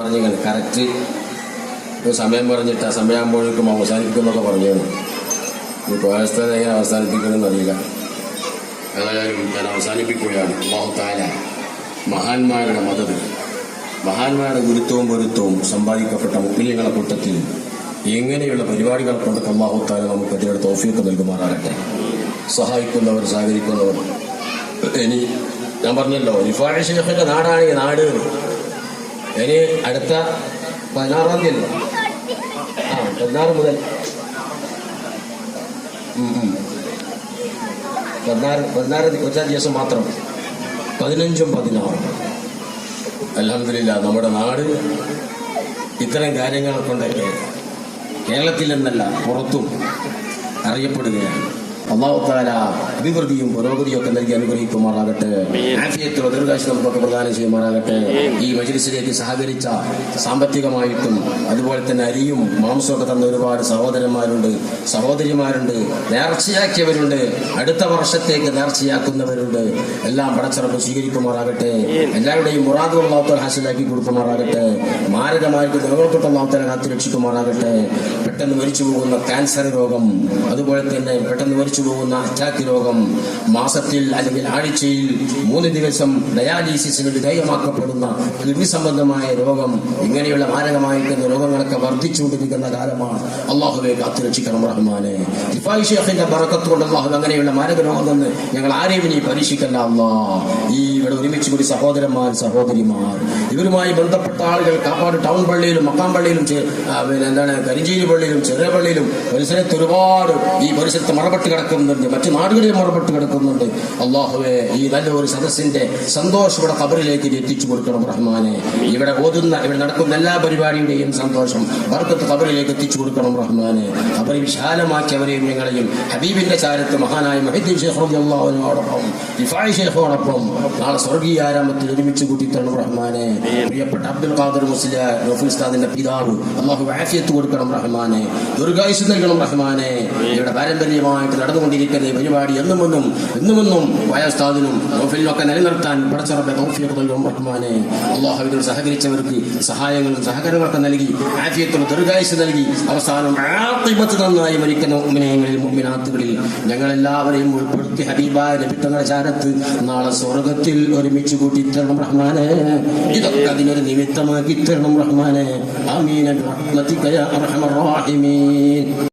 പറഞ്ഞിങ്ങനെ കറക്റ്റ് ഒരു സമയം പറഞ്ഞിട്ട് ആ സമയമാകുമ്പോഴേക്കും അവസാനിപ്പിക്കുമെന്നൊക്കെ പറഞ്ഞു ഈ കോയസ്ഥത എങ്ങനെ അവസാനിപ്പിക്കണമെന്ന് അറിയില്ല. ഏതായാലും ഞാൻ അവസാനിപ്പിക്കുകയാണ്. അള്ളാഹുത്താല മഹാന്മാരുടെ മതത് മഹാന്മാരുടെ ഗുരുത്വവും ഗുരുത്വവും സമ്പാദിക്കപ്പെട്ട മുക്കിലിങ്ങളുടെ കൂട്ടത്തിൽ എങ്ങനെയുള്ള പരിപാടികൾ കൊണ്ട് അള്ളാഹുത്താല നമുക്ക് അതിനോട് തോഫിയൊക്കെ നൽകുമാറാകട്ടെ. സഹായിക്കുന്നവർ സഹകരിക്കുന്നവർ. ഇനി ഞാൻ പറഞ്ഞല്ലോ റിഫാഴ് ഷേഖിന്റെ നാടാണ് ഈ നാട്. ഇനി അടുത്ത പതിനാറാം തീയതി? ആ പതിനാറ് മുതൽ. പതിനാറ് പതിനാറ് ഒറ്റ ദിവസം മാത്രം പതിനഞ്ചും പതിനാറും അലഹമില്ല നമ്മുടെ നാട് ഇത്തരം കാര്യങ്ങളെ കൊണ്ടൊക്കെ കേരളത്തിൽ നിന്നല്ല പുറത്തും അറിയപ്പെടുകയാണ് അള്ളാഹുത്താല അഭിവൃദ്ധിയും പുരോഗതിയും ഒക്കെ നൽകി അനുഗ്രഹിക്കുമാറാകട്ടെ. ആഫിയത്തിലോ ദീർഘാശം നമുക്കൊക്കെ പ്രദാനം ചെയ്യുമാറാകട്ടെ. ഈ മജിലിസിലേക്ക് സഹകരിച്ച സാമ്പത്തികമായിട്ടും അതുപോലെ തന്നെ അരിയും മാംസമൊക്കെ തന്ന ഒരുപാട് സഹോദരന്മാരുണ്ട്. സഹോദരിമാരുണ്ട്. നേർച്ചയാക്കിയവരുണ്ട്. അടുത്ത വർഷത്തേക്ക് നേർച്ചയാക്കുന്നവരുണ്ട്. എല്ലാം പടച്ചിറപ്പ് സ്വീകരിക്കുമാറാകട്ടെ. എല്ലാവരുടെയും മുറാദ് അള്ളാഹുത്താൽ ഹാസിലാക്കി കൊടുക്കുമാറാകട്ടെ. മാരകമായിട്ട് രോഗപ്പെട്ട അള്ളാഹുത്തല കാത്തു രക്ഷിക്കുമാറാകട്ടെ പെട്ടെന്ന് മരിച്ചു പോകുന്ന ക്യാൻസർ രോഗം അതുപോലെ തന്നെ പെട്ടെന്ന് മരിച്ചു പോകുന്ന അറ്റാക്ക് രോഗം മാസത്തിൽ അല്ലെങ്കിൽ ആഴ്ചയിൽ മൂന്ന് ദിവസം ഡയാലിസിസിന് വിധേയമാക്കപ്പെടുന്ന കിഡ്നി സംബന്ധമായ രോഗം ഇങ്ങനെയുള്ള മാരകമായിരിക്കുന്ന രോഗങ്ങളൊക്കെ വർദ്ധിച്ചുകൊണ്ടിരിക്കുന്ന കാലമാണ്. അള്ളാഹുവെ കാത്തുരക്ഷിക്കണം റഹ്മാനെ. ഇഫായി ഷേഖിന്റെ ബറക്കത്ത് അള്ളാഹു അങ്ങനെയുള്ള മാരക രോഗം ഞങ്ങൾ ആരെയും ഇനി പരീക്ഷിക്കല്ല അള്ളാ. ഈ ഇവിടെ ഒരുമിച്ച് കൂടി സഹോദരന്മാർ സഹോദരിമാർ ഇവരുമായി ബന്ധപ്പെട്ട ആളുകൾ കാപ്പാട് ടൗൺ പള്ളിയിലും മക്കാം പള്ളിയിലും പിന്നെ എന്താണ് കരിഞ്ചേരി പള്ളിയിലും ചെറിയ പള്ളിയിലും പരിസരത്ത് ഒരുപാട് ഈ പരിസരത്ത് മറപ്പെട്ട് കിടക്കുന്നുണ്ട്. മറ്റു നാടുകളിൽ മറപ്പെട്ട് കിടക്കുന്നുണ്ട്. അള്ളാഹുവെ ഈ നല്ല ഒരു സദസ്സിന്റെ സന്തോഷം ഇവിടെ കബറിലേക്ക് എത്തിച്ചു കൊടുക്കണം റഹ്മാനെ. ഇവിടെ ഓതുന്ന ഇവിടെ നടക്കുന്ന എല്ലാ പരിപാടിയുടെയും സന്തോഷം വർക്കത്ത് കബറിലേക്ക് എത്തിച്ചു കൊടുക്കണം റഹ്മാനെ. കബറി വിശാലമാക്കി അവരെയും ഞങ്ങളെയും ഹബീബിന്റെ ചാരത്ത് മഹാനായ മഹിദ്ദീൻ ഷെയ്ഖ് റളിയല്ലാഹുവിനോടൊപ്പം ഇഫായ് ഷെയ്ഖോടൊപ്പം നാളെ സ്വർഗീയ ആരാമത്തിൽ ഒരുമിച്ച് കൂട്ടിത്തരണം റഹ്മാനെ. പ്രിയപ്പെട്ട അബ്ദുൽ ഖാദർ മുസ്ലിയാർ റഫുൽ പിതാവ് അള്ളാഹു ആഫിയത്ത് കൊടുക്കണം റഹ്മാനെ. ദുർഗായുസ് നൽകണം റഹ്മാനെ. ഇവിടെ പാരമ്പര്യമായിട്ട് നടന്നുകൊണ്ടിരിക്കുന്ന ഈ പരിപാടി എന്നുമെന്നും എന്നും എന്നുമെന്നും വയസ്താദിനും റഫിലിനൊക്കെ നിലനിർത്താൻ പടച്ചറബെ റഹ്മാനെ. അള്ളാഹു ഇതിൽ സഹകരിച്ചവർക്ക് സഹായങ്ങളും സഹകരണങ്ങളൊക്കെ നൽകി ആഫിയത്തും ദീർഘായുസ് നൽകി. അവസാനം ആത്മത്ത് നന്നായി മരിക്കുന്ന മുഅ്മിനീങ്ങളിൽ മുഅ്മിനാത്തുകളിൽ ഞങ്ങളെല്ലാവരെയും ഉൾപ്പെടുത്തി ഹബീബായ നബിത്തങ്ങളുടെ ചാരത്ത് നാളെ സ്വർഗത്തിൽ ഒരുമിച്ച് കൂട്ടി തരണം റഹ്മാനെ. ഇതൊക്കെ അതിനൊരു നിമിത്തമാക്കി തരണം റഹ്മാനെ. ആമീൻ. ബിറഹ്മതിക യാ അർഹമർ റാഹിമീൻ.